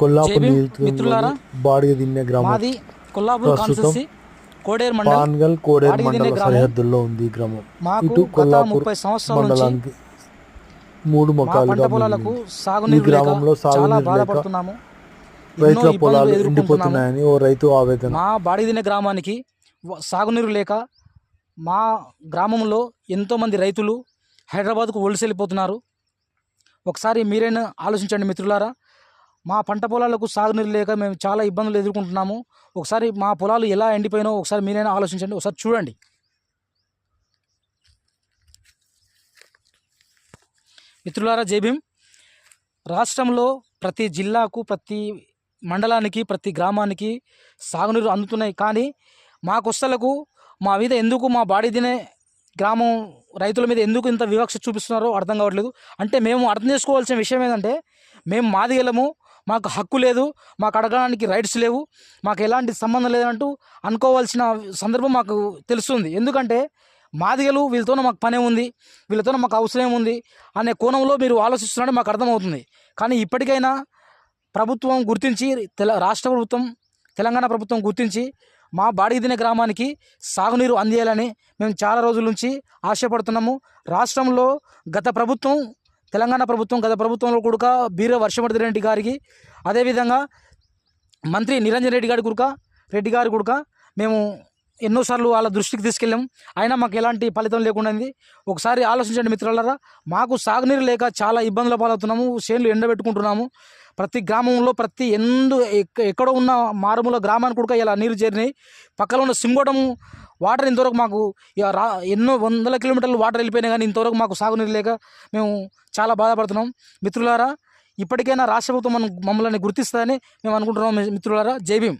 కొల్లాపూర్ మిత్రులారా, బాడిగ గ్రామం మాది కొల్లాపూర్ కాన్స్టిట్యూన్సీ కోడేరు మండలం పాన్గల్ కోడేరు. సరిహద్దుల్లో ఉంది ఈ గ్రామం. ఇటు కొల్లాపూర్ మండలానికి మూడు మా పంట మొక్కలుగా పొలాలకు. ఈ గ్రామంలో సాగునీరు లేక రైతుల పొలాలు ఎండిపోతున్నాయని ఓ రైతు ఆవేదన. మా బాడిదిన గ్రామానికి సాగునీరు లేక మా గ్రామంలో ఎంతోమంది రైతులు హైదరాబాద్కు వలస వెళ్ళిపోతున్నారు ఒకసారి మీరైనా ఆలోచించండి మిత్రులారా మా పంట పొలాలకు సాగునీరు లేక మేము చాలా ఇబ్బందులు ఎదుర్కొంటున్నాము. ఒకసారి మా పొలాలు ఎలా ఎండిపోయినో ఒకసారి మీరైనా ఆలోచించండి. ఒకసారి చూడండి. మిత్రులారా జేబీం రాష్ట్రంలో ప్రతి జిల్లాకు ప్రతి మండలానికి ప్రతి గ్రామానికి సాగునీరు అందుతున్నాయి. కానీ మా కొస్తలకు మా మీద ఎందుకు మా బాడీ తినే గ్రామం రైతుల మీద ఎందుకు ఇంత వివక్ష చూపిస్తున్నారో అర్థం కావట్లేదు. అంటే మేము అర్థం చేసుకోవాల్సిన విషయం ఏంటంటే మేము మాదిగలము మాకు హక్కు లేదు మాకు అడగడానికి రైట్స్ లేవు మాకు ఎలాంటి సంబంధం లేదంటూ అనుకోవాల్సిన సందర్భం మాకు తెలుస్తుంది. ఎందుకంటే మాదిగలు వీళ్ళతోనే మాకు పనే ఉంది వీళ్ళతోనే మాకు అవసరం ఉంది అనే కోణంలో మీరు ఆలోచిస్తున్నారని మాకు అర్థమవుతుంది. కానీ ఇప్పటికైనా ప్రభుత్వం గుర్తించి తెల రాష్ట్ర ప్రభుత్వం తెలంగాణ ప్రభుత్వం గుర్తించి మా బాడిగిదిన గ్రామానికి సాగునీరు అందేయాలని మేము చాలా రోజుల నుంచి ఆశపడుతున్నాము. రాష్ట్రంలో గత ప్రభుత్వం తెలంగాణ ప్రభుత్వం గత ప్రభుత్వంలో కూడా బీర వర్షవర్ధన్ రెడ్డి గారికి అదేవిధంగా మంత్రి నిరంజన్ రెడ్డి గారి కుడుక రెడ్డి గారి కుడుక మేము ఎన్నోసార్లు వాళ్ళ దృష్టికి తీసుకెళ్ళాం అయినా మాకు ఎలాంటి ఫలితం లేకుండా ఉంది. ఒకసారి ఆలోచించండి మిత్రులారా మాకు సాగునీరు లేక చాలా ఇబ్బందుల పాలవుతున్నాము చేనులు ఎండబెట్టుకుంటున్నాము ప్రతి గ్రామంలో ప్రతి ఎందు ఎక్క- ఎక్కడో ఉన్న మారుమూల గ్రామానికి కూడా ఇలా నీరు చేరినాయి. పక్కన ఉన్న సింగోటం వాటర్ ఇంతవరకు మాకు ఇక రా ఎన్నో వందల కిలోమీటర్లు వాటర్ వెళ్ళిపోయినా కానీ ఇంతవరకు మాకు సాగునీరు లేక మేము చాలా బాధపడుతున్నాం. మిత్రులారా ఇప్పటికైనా రాష్ట్ర ప్రభుత్వం మనం మమ్మల్ని గుర్తిస్తుందని మేము అనుకుంటున్నాం. మిత్రులారా జై భీమ్.